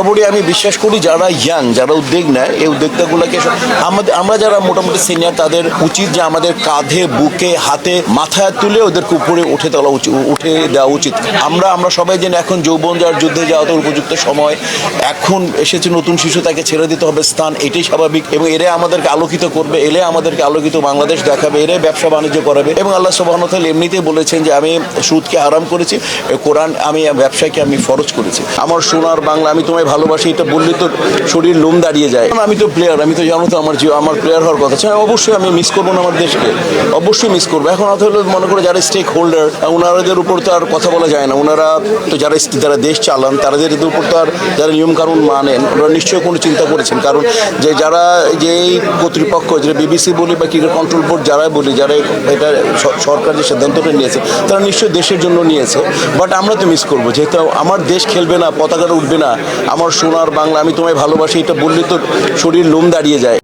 বরাবরই আমি বিশ্বাস করি যারা ইয়াং যারা উদ্যোগ নেয়, এই উদ্যোক্তাগুলোকে আমাদের আমরা যারা মোটামুটি সিনিয়র তাদের উচিত যে আমাদের কাঁধে, বুকে, হাতে, মাথায় তুলে ওদেরকে উপরে উঠে তোলা উচিত, উঠে দেওয়া উচিত। আমরা আমরা সবাই যেন এখন যৌবন যার যুদ্ধে যাওয়া তো উপযুক্ত সময়। এখন এসেছে নতুন শিশু, তাকে ছেড়ে দিতে হবে স্থান, এটাই স্বাভাবিক এবং এরা আমাদেরকে আলোকিত করবে, এলে আমাদেরকে আলোকিত বাংলাদেশ দেখাবে এরাই ব্যবসা বাণিজ্য করাবে এবং আল্লাহ সুবাহন এমনিতেই বলেছেন যে, আমি সুদকে আরাম করেছি কোরআন আমি, ব্যবসাকে আমি ফরজ করেছি। আমার সোনার বাংলা আমি তোমায় ভালোবাসি, এটা বললে তো শরীর লোম দাঁড়িয়ে যায়। আমি তো প্লেয়ার আমি তো জানো তো আমার আমার প্লেয়ার হওয়ার কথা। আছে অবশ্যই আমি মিস করব না আমার দেশকে। অবশ্যই মিস করব। এখন হলো মনে করে যারা স্টেক হোল্ডার ওনাদের উপর তো আর কথা বলা যায় না। ওনারা তো যারা যারা দেশ চালান তাদের উপর তো আর যারা নিয়মকানুন মানেন ওনারা নিশ্চয়ই কোনো চিন্তা করেছেন। কারণ যে যারা, যে কর্তৃপক্ষ, যে বিবিসি বলি বা ক্রিকেট কন্ট্রোল বোর্ড যারা বলি, যারা এটা সরকার যে সিদ্ধান্তটা নিয়েছে, তারা নিশ্চয়ই দেশের জন্য নিয়েছে। বাট আমরা তো মিস করব। যেহেতু আমার দেশ খেলবে না, পতাকাটা উঠবে না আমার সোনার বাংলা আমি তোমায় ভালোবাসি এটা বললে তো শরীর লোম দাঁড়িয়ে যায়।